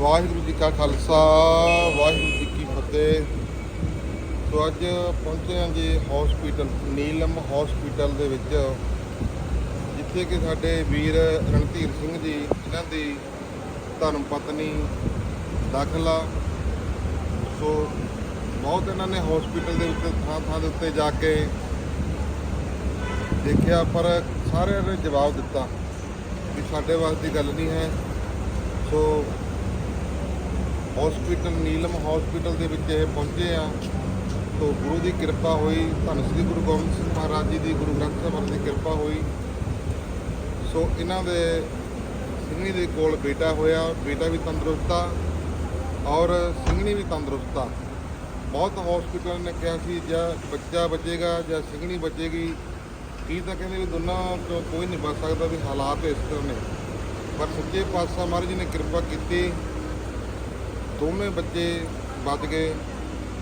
ਵਾਹਿਗੁਰੂ ਜੀ ਕਾ ਖਾਲਸਾ, ਵਾਹਿਗੁਰੂ ਜੀ ਕੀ ਫਤਿਹ। ਸੋ ਅੱਜ ਪਹੁੰਚੇ ਹਾਂ ਜੀ ਹਸਪੀਟਲ ਨੀਲਮ ਹਸਪੀਟਲ ਦੇ ਵਿੱਚ, ਜਿੱਥੇ ਕਿ ਸਾਡੇ ਵੀਰ ਰਣਧੀਰ ਸਿੰਘ ਜੀ ਇਹਨਾਂ ਦੀ ਧਰਮ ਪਤਨੀ ਦਾਖਲਾ ਸੋ ਬਹੁਤ ਇਹਨਾਂ ਨੇ ਹਸਪੀਟਲ ਦੇ ਉੱਤੇ ਥਾਂ ਥਾਂ ਦੇ ਉੱਤੇ ਜਾ ਕੇ ਦੇਖਿਆ, ਪਰ ਸਾਰਿਆਂ ਨੇ ਜਵਾਬ ਦਿੱਤਾ ਵੀ ਸਾਡੇ ਵਾਸਤੇ ਗੱਲ ਨਹੀਂ ਹੈ। ਸੋ ਹਸਪੀਟਲ, ਨੀਲਮ ਹਸਪੀਟਲ ਦੇ ਵਿੱਚ ਇਹ ਪਹੁੰਚੇ ਆ। ਤੋ ਗੁਰੂ ਦੀ ਕਿਰਪਾ ਹੋਈ, ਧੰਨ ਸ੍ਰੀ ਗੁਰੂ ਗੋਬਿੰਦ ਸਿੰਘ ਮਹਾਰਾਜ ਜੀ ਦੀ, ਗੁਰੂ ਗ੍ਰੰਥ ਸਾਹਿਬ ਦੀ ਕਿਰਪਾ ਹੋਈ। ਸੋ ਇਹਨਾਂ ਦੇ ਸਿੰਘਣੀ ਦੇ ਕੋਲ ਬੇਟਾ ਹੋਇਆ, ਬੇਟਾ ਵੀ ਤੰਦਰੁਸਤ ਆ ਔਰ ਸਿੰਘਣੀ ਵੀ ਤੰਦਰੁਸਤ ਆ। ਬਹੁਤ ਹਸਪੀਟਲ ਨੇ ਕਿਹਾ ਸੀ, ਜਾਂ ਬੱਚਾ ਬਚੇਗਾ ਜਾਂ ਸਿੰਘਣੀ ਬਚੇਗੀ। ਕੀ ਤਾਂ ਕਹਿੰਦੇ ਵੀ ਦੋਨਾਂ ਤੋਂ ਕੋਈ ਨਹੀਂ ਬਚ ਸਕਦਾ ਵੀ ਹਾਲਾਤ ਇਸ ਤਰ੍ਹਾਂ ਨੇ। ਪਰ ਸੱਚੇ ਪਾਤਸ਼ਾਹ ਮਹਾਰਾਜ ਜੀ ਨੇ ਕਿਰਪਾ ਕੀਤੀ। ਦੋਵੇਂ ਬੱਚੇ ਬਚ ਗਏ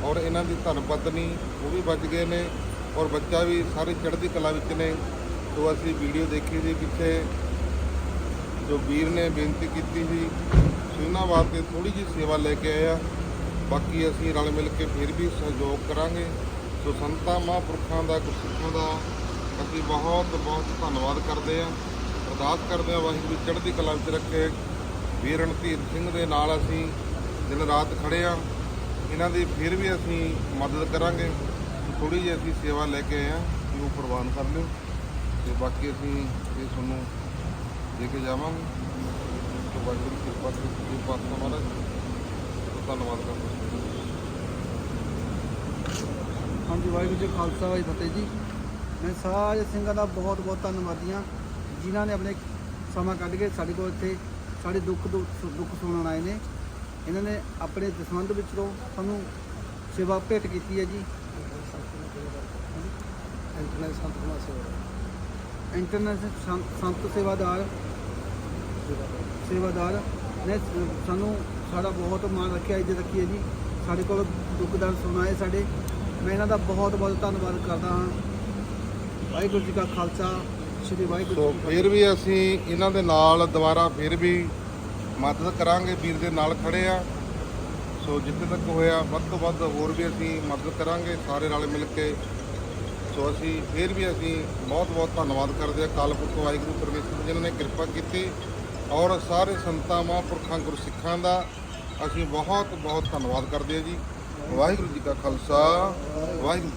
ਔਰ ਇਹਨਾਂ ਦੀ ਧਰਮ ਪਤਨੀ ਉਹ ਵੀ ਬਚ ਗਏ ਨੇ ਔਰ ਬੱਚਾ ਵੀ ਸਾਰੇ ਚੜ੍ਹਦੀ ਕਲਾ ਵਿੱਚ ਨੇ। ਤੋਂ ਅਸੀਂ ਵੀਡੀਓ ਦੇਖੀ ਸੀ ਪਿੱਛੇ। ਜੋ ਵੀਰ ਨੇ ਬੇਨਤੀ ਕੀਤੀ ਸੀ ਉਹਨਾਂ ਵਾਸਤੇ ਥੋੜੀ ਜਿਹੀ ਸੇਵਾ ਲੈ ਕੇ ਆਏ ਆ। ਬਾਕੀ ਅਸੀਂ ਰਲ ਮਿਲ ਕੇ ਫਿਰ ਵੀ ਸਹਿਯੋਗ ਕਰਾਂਗੇ। ਸੋ ਸੰਤਾਂ, ਮਹਾਂਪੁਰਖਾਂ ਦਾ, ਗੁਰਸਿੱਖਾਂ ਦਾ ਅਸੀਂ ਬਹੁਤ ਬਹੁਤ ਧੰਨਵਾਦ ਕਰਦੇ ਹਾਂ ਅਰਦਾਸ ਕਰਦੇ ਹਾਂ ਵਾਹਿਗੁਰੂ ਚੜ੍ਹਦੀ ਕਲਾ ਵਿੱਚ ਰੱਖੇ। ਵੀਰ ਰਣਧੀਰ ਸਿੰਘ ਦੇ ਨਾਲ ਅਸੀਂ ਦਿਨ ਰਾਤ ਖੜੇ ਆ। ਇਹਨਾਂ ਦੀ ਫਿਰ ਵੀ ਅਸੀਂ ਮਦਦ ਕਰਾਂਗੇ। ਥੋੜੀ ਜਿਹੀ ਅਸੀਂ ਸੇਵਾ ਲੈ ਕੇ ਆਏ ਆ ਕਿ ਉਹ ਪ੍ਰਵਾਨ ਕਰ ਲਿਓ। ਤੇ ਬਾਕੀ ਅਸੀਂ ਇਹ ਤੁਹਾਨੂੰ ਦੇ ਕੇ ਜਾਵਾਂਗੇ। ਤੇ ਵਾਹਿਗੁਰੂ ਦੀ ਕਿਰਪਾ ਤੇ ਸੱਚੇ ਪਾਤਸ਼ਾਹ ਮਹਾਰਾਜ। ਦਾ ਧੰਨਵਾਦ ਕਰਦਾ ਹਾਂਜੀ, ਵਾਹਿਗੁਰੂ ਜੀ ਖਾਲਸਾ, ਵਾਹਿਗੁਰੂ ਫਤਿਹ ਜੀ। ਮੈਂ ਸਾਰੇ ਸਿੰਘਾਂ ਦਾ ਬਹੁਤ ਬਹੁਤ ਧੰਨਵਾਦੀ ਹਾਂ ਜਿਨ੍ਹਾਂ ਨੇ ਆਪਣੇ ਸਮਾਂ ਕੱਢ ਕੇ ਸਾਡੇ ਕੋਲ ਇੱਥੇ ਸਾਡੇ ਦੁੱਖ ਦੁੱਖ ਦੁੱਖ ਸੁਣਨ ਆਏ ਨੇ। ਇਹਨਾਂ ਨੇ ਆਪਣੇ ਦਸਵੰਧ ਵਿੱਚੋਂ ਸਾਨੂੰ ਸੇਵਾ ਭੇਟ ਕੀਤੀ ਹੈ ਜੀ। ਇੰਟਰਨੈਸ਼ਨਲ ਸੰਤ ਸਮਾਜ ਸੇਵਾ ਇੰਟਰਨੈਸ਼ਨਲ ਸੰਤ- ਸੰਤ ਸੇਵਾਦਾਰ ਸੇਵਾਦਾਰ ਨੇ ਸਾਨੂੰ ਸਾਡਾ ਬਹੁਤ ਮਾਣ ਰੱਖਿਆ ਇੱਜ਼ਤ ਰੱਖੀ ਹੈ ਜੀ। ਸਾਡੇ ਕੋਲ ਦੁੱਖ ਦਰਦ ਸੁਣਾਏ ਸਾਡੇ। ਮੈਂ ਇਹਨਾਂ ਦਾ ਬਹੁਤ ਬਹੁਤ ਧੰਨਵਾਦ ਕਰਦਾ ਹਾਂ। ਵਾਹਿਗੁਰੂ ਜੀ ਕਾ ਖਾਲਸਾ ਸ੍ਰੀ ਵਾਹਿਗੁਰੂ ਸੋ ਫਿਰ ਵੀ ਅਸੀਂ ਇਹਨਾਂ ਦੇ ਨਾਲ ਦੁਬਾਰਾ ਫਿਰ ਵੀ ਮਦਦ ਕਰਾਂਗੇ, ਵੀਰ ਦੇ ਨਾਲ ਖੜੇ ਆ। ਸੋ ਜਿੱਥੇ ਤੱਕ ਹੋਇਆ, ਵੱਧ ਤੋਂ ਵੱਧ ਹੋਰ ਵੀ ਅਸੀਂ ਮਦਦ ਕਰਾਂਗੇ, ਸਾਰੇ ਨਾਲ ਮਿਲ ਕੇ। ਸੋ ਅਸੀਂ ਫਿਰ ਵੀ ਅਸੀਂ ਬਹੁਤ ਬਹੁਤ ਧੰਨਵਾਦ ਕਰਦੇ ਹਾਂ ਕਾਲ ਪੁਰਖ ਵਾਹਿਗੁਰੂ ਪਰਮੇਸ਼ਰ ਜਿਨ੍ਹਾਂ ਨੇ ਕਿਰਪਾ ਕੀਤੀ ਔਰ ਸਾਰੇ ਸੰਤਾਂ, ਮਹਾਂਪੁਰਖਾਂ ਗੁਰਸਿੱਖਾਂ ਦਾ ਅਸੀਂ ਬਹੁਤ ਬਹੁਤ ਧੰਨਵਾਦ ਕਰਦੇ ਹਾਂ ਜੀ। ਵਾਹਿਗੁਰੂ ਜੀ ਕਾ ਖਾਲਸਾ, ਵਾਹਿਗੁਰੂ